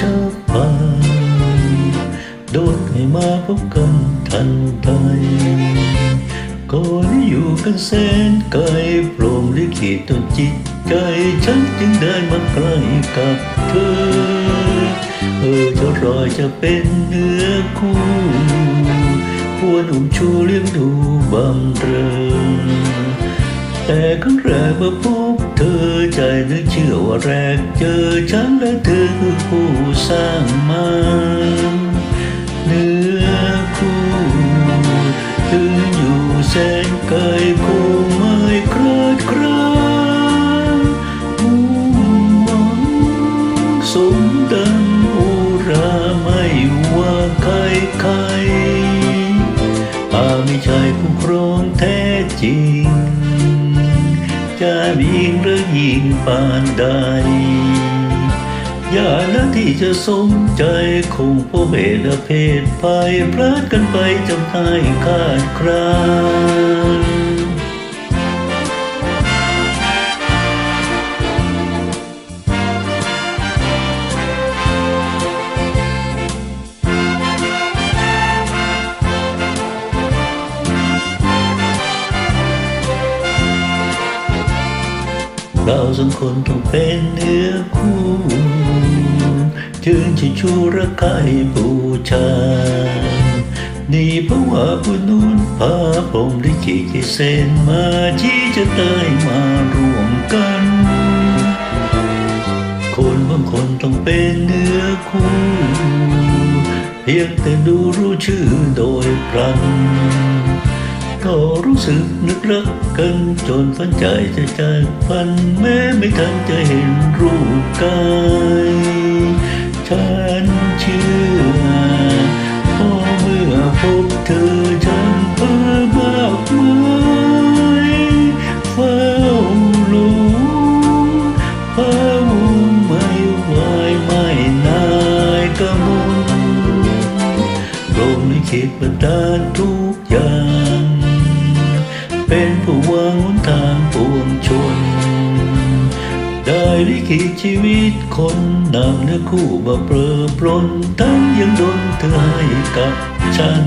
ชอบฟังโดนให้มาพบกันทันใดก่อนอยู่กันแสนไกลโปร่งลิขิตต้นจิตใจฉันจึงได้มาใกล้กับเธอ เออจะรอจะเป็นเนื้อคู่ควรอุ้มชูเลี้ยงดูบำเรอ แต่ครั้งแรกเมื่อพบเธอใจนึกเชื่อว่าแรกเจอฉันและเธอคือผู้สร้างมาเนื้อคู่ถึงอยู่แสนไกลคงไม่คลาดครางมุ่งหวังสมดังอุราไม่ว่าใครใครหาไม่ใช่ผู้ครองแท้จริง จะยิงหรือยิงปานใด อย่านะที่จะสมใจคงพวกเบลเพศภัยพลาดกันไปจำใายขาดคราน เราสองคนต้องเป็นเนื้อคู่จึงจะชูรักใครบูชา นี่เพราะว่าผู้นู้นพาผมได้ขีดเส้นมาที่จะได้มารวมกัน คนบางคนต้องเป็นเนื้อคู่ เพียงแต่ดูรู้ชื่อโดยพลัน สึกนึกรักกันจนฝันใจจะจากพันแม้ไม่ทันจะเห็นรูปกายฉันเชื่อพอเมื่อพบเธอฉันเพ้อมากมายเฝ้าหลงเฝ้าไม่ไหวไม่นายกระมุนลงในเขตบันดาทุกอย่าง เป็นผู้วางหนทางปวงชน ได้ลิขิตชีวิตคนนำเนื้อคู่มาเปรอปลนทั้งยังดนเธอให้กับฉัน